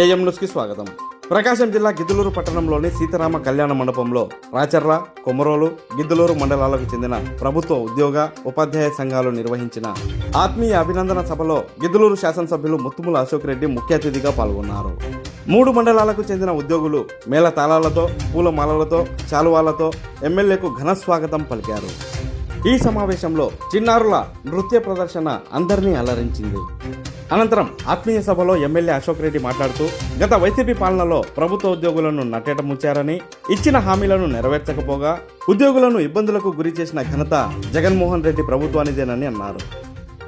AM న్యూస్కి స్వాగతం. ప్రకాశం జిల్లా గిద్దలూరు పట్టణంలోని సీతారామ కళ్యాణ మండపంలో రాచర్ల కొమరోలు గిద్దలూరు మండలాలకు చెందిన ప్రభుత్వ ఉద్యోగ ఉపాధ్యాయ సంఘాలు నిర్వహించిన ఆత్మీయ అభినందన సభలో గిద్దలూరు శాసనసభ్యులు ముత్తుముల అశోక్ రెడ్డి ముఖ్య అతిథిగా పాల్గొన్నారు. మూడు మండలాలకు చెందిన ఉద్యోగులు మేళ తాళాలతో పూలమాలలతో చాలువాలతో ఎమ్మెల్యేకు ఘన స్వాగతం పలికారు. ఈ సమావేశంలో చిన్నారుల నృత్య ప్రదర్శన అందరినీ అలరించింది. అనంతరం ఆత్మీయ సభలో ఎమ్మెల్యే అశోక్ రెడ్డి మాట్లాడుతూ గత వైసీపీ పాలనలో ప్రభుత్వ ఉద్యోగులను నట్టేట ముంచారని ఇచ్చిన హామీలను నెరవేర్చకపోగా ఉద్యోగులను ఇబ్బందులకు గురి చేసిన ఘనత జగన్మోహన్ రెడ్డి ప్రభుత్వానిదేనని అన్నారు.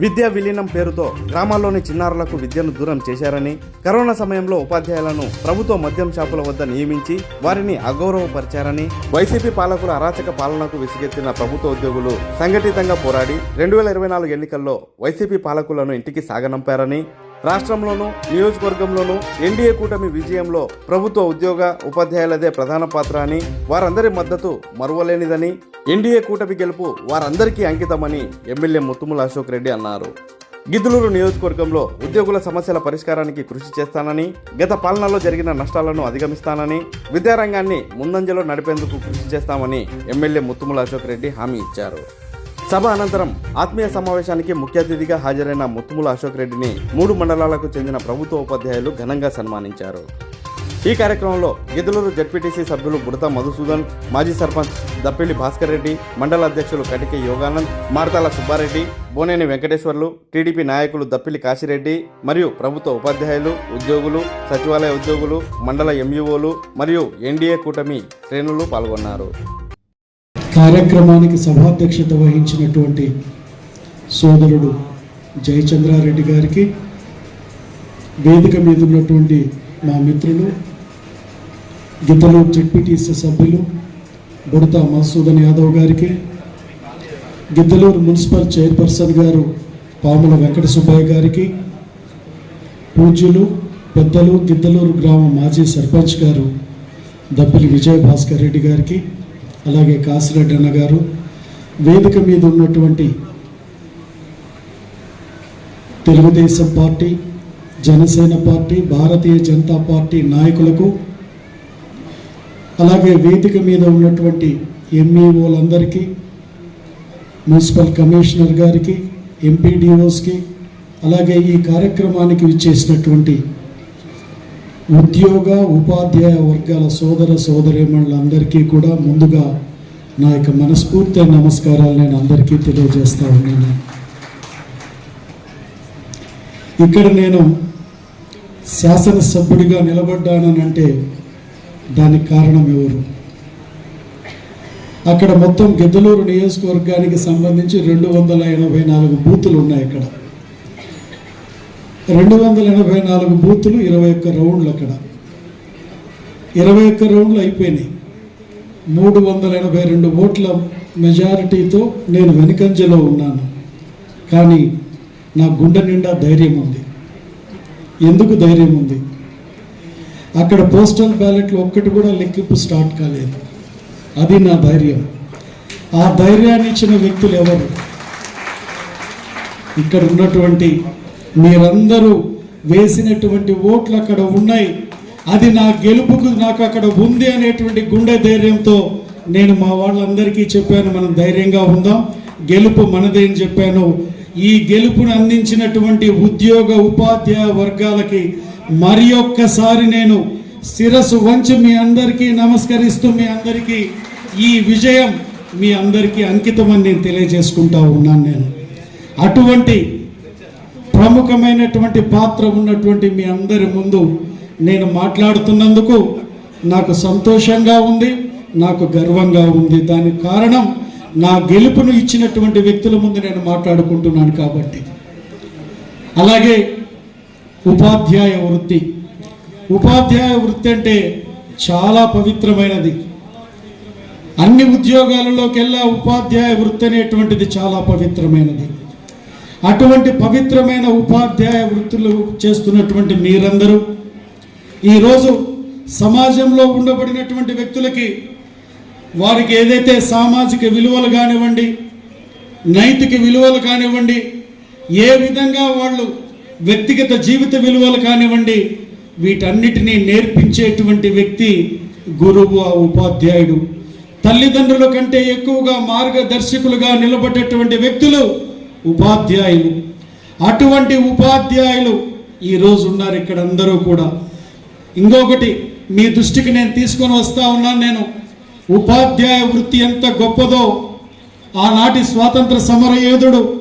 విద్యా విలీనం పేరుతో గ్రామాల్లోని చిన్నారులకు విద్యను దూరం చేశారని కరోనా సమయంలో ఉపాధ్యాయులను ప్రభుత్వ మద్యం షాపుల వద్ద నియమించి వారిని అగౌరవపరిచారని వైసీపీ పాలకుల అరాచక పాలనకు విసిగెత్తిన ప్రభుత్వ ఉద్యోగులు సంఘటితంగా పోరాడి రెండు వేల ఇరవై నాలుగు ఎన్నికల్లో వైసీపీ పాలకులను ఇంటికి సాగనంపారని రాష్ట్రంలోనూ నియోజకవర్గంలోనూ ఎన్డీఏ కూటమి విజయంలో ప్రభుత్వ ఉద్యోగ ఉపాధ్యాయులదే ప్రధాన పాత్ర అని వారందరి మద్దతు మరువలేనిదని ఎన్డీఏ కూటమి గెలుపు వారందరికీ అంకితమని ఎమ్మెల్యే ముత్తుముల అశోక్ రెడ్డి అన్నారు. గిద్దలూరు నియోజకవర్గంలో ఉద్యోగుల సమస్యల పరిష్కారానికి కృషి చేస్తానని గత పాలనలో జరిగిన నష్టాలను అధిగమిస్తానని విద్యారంగాన్ని ముందంజలో నడిపేందుకు కృషి చేస్తామని ఎమ్మెల్యే ముత్తుముల అశోక్ రెడ్డి హామీ ఇచ్చారు. సభ అనంతరం ఆత్మీయ సమావేశానికి ముఖ్య అతిథిగా హాజరైన ముత్తుముల అశోక్ రెడ్డిని మూడు మండలాలకు చెందిన ప్రభుత్వ ఉపాధ్యాయులు ఘనంగా సన్మానించారు. ఈ కార్యక్రమంలో గిద్దలూరు జడ్పీటీసీ సభ్యులు బుడత మధుసూదన్ మాజీ సర్పంచ్ దప్పిలి భాస్కర్ రెడ్డి మండల అధ్యక్షులు కటిక యోగానంద్ మార్తాల సుబ్బారెడ్డి బోనేని వెంకటేశ్వర్లు టీడీపీ నాయకులు దప్పిలి కాశిరెడ్డి మరియు ప్రభుత్వ ఉపాధ్యాయులు ఉద్యోగులు సచివాలయ ఉద్యోగులు మండల ఎంఈఓలు మరియు ఎన్డీఏ కూటమి శ్రేణులు పాల్గొన్నారు. కార్యక్రమానికి సభాధ్యక్షత వహించినటువంటి సోదరుడు జయచంద్రారెడ్డి గారికి వేదిక మీద ఉన్నటువంటి మా మిత్రులు గిద్దలూరు జడ్పీటీసీ సభ్యులు బుడత మధుసూదన్ యాదవ్ గారికి గిద్దలూరు మున్సిపల్ చైర్పర్సన్ గారు పాముల వెంకట సుబ్బయ్య గారికి పూజ్యులు పెద్దలు గిద్దలూరు గ్రామ మాజీ సర్పంచ్ గారు దప్పిలి విజయ భాస్కర్ రెడ్డి గారికి అలాగే కాసిరెడ్డి అన్న గారు వేదిక మీద ఉన్నటువంటి Telugu Desam party Janasena party Bharatiya Janata party నాయకులకు అలాగే వేదిక మీద ఉన్నటువంటి ఎంఈఓలందరికీ మున్సిపల్ కమిషనర్ గారికి ఎంపీడీఓస్కి అలాగే ఈ కార్యక్రమానికి విచ్చేసినటువంటి ఉద్యోగ ఉపాధ్యాయ వర్గాల సోదర సోదరీమణులందరికీ కూడా ముందుగా నా యొక్క మనస్ఫూర్తి నమస్కారాలు నేను అందరికీ తెలియజేస్తా ఉన్నాను. ఇక్కడ నేను శాసనసభ్యుడిగా నిలబడ్డానంటే దానికి కారణం ఎవరు? అక్కడ మొత్తం గిద్దలూరు నియోజకవర్గానికి సంబంధించి రెండు వందల ఎనభై నాలుగు బూతులు ఉన్నాయి అక్కడ. రెండు వందల ఎనభై నాలుగు బూతులు ఇరవై ఒక్క రౌండ్లు అక్కడ. ఇరవై ఒక్క రౌండ్లు అయిపోయినాయి. మూడు వందల ఎనభై రెండు ఓట్ల మెజారిటీతో నేను వెనుకంజలో ఉన్నాను. కానీ నా గుండె నిండా ధైర్యం ఉంది. ఎందుకు ధైర్యం ఉంది? అక్కడ పోస్టల్ బ్యాలెట్లు ఒక్కటి కూడా లెక్కింపు స్టార్ట్ కాలేదు. అది నా ధైర్యం. ఆ ధైర్యాన్ని ఇచ్చిన వ్యక్తులు ఎవరు? ఇక్కడ ఉన్నటువంటి మీరందరూ వేసినటువంటి ఓట్లు అక్కడ ఉన్నాయి. అది నా గెలుపుకు నాకు అక్కడ ఉంది అనేటువంటి గుండె ధైర్యంతో నేను మా వాళ్ళందరికీ చెప్పాను మనం ధైర్యంగా ఉందాం. గెలుపు మనదే అని చెప్పాను. ఈ గెలుపును అందించినటువంటి ఉద్యోగ ఉపాధ్యాయ వర్గాలకి మరి ఒక్కసారి నేను శిరస్సు వంచి మీ అందరికీ నమస్కరిస్తూ మీ అందరికీ ఈ విజయం మీ అందరికీ అంకితమని నేను తెలియజేసుకుంటా ఉన్నాను నేను. అటువంటి ప్రముఖమైనటువంటి పాత్ర ఉన్నటువంటి మీ అందరి ముందు నేను మాట్లాడుతున్నందుకు నాకు సంతోషంగా ఉంది నాకు గర్వంగా ఉంది. దానికి కారణం నా గెలుపును ఇచ్చినటువంటి వ్యక్తుల ముందు నేను మాట్లాడుకుంటున్నాను కాబట్టి. అలాగే ఉపాధ్యాయ వృత్తి. ఉపాధ్యాయ వృత్తి అంటే చాలా పవిత్రమైనది. అన్ని ఉద్యోగాలలోకెల్లా ఉపాధ్యాయ వృత్తి అనేటువంటిది చాలా పవిత్రమైనది. అటువంటి పవిత్రమైన ఉపాధ్యాయ వృత్తులు చేస్తున్నటువంటి మీరందరూ ఈరోజు సమాజంలో ఉండబడినటువంటి వ్యక్తులకి వారికి ఏదైతే సామాజిక విలువలు కానివ్వండి నైతిక విలువలు కానివ్వండి ఏ విధంగా వాళ్ళు వ్యక్తిగత జీవిత విలువలు కానివ్వండి వీటన్నిటినీ నేర్పించేటువంటి వ్యక్తి గురువు ఆ ఉపాధ్యాయుడు. తల్లిదండ్రుల కంటే ఎక్కువగా మార్గదర్శకులుగా నిలబడేటువంటి వ్యక్తులు ఉపాధ్యాయులు. అటువంటి ఉపాధ్యాయులు ఈరోజు ఉన్నారు ఇక్కడ అందరూ కూడా. ఇంకొకటి మీ దృష్టికి నేను తీసుకొని వస్తా ఉన్నాను నేను. ఉపాధ్యాయ వృత్తి ఎంత గొప్పదో. ఆనాటి స్వాతంత్ర సమర యోధుడు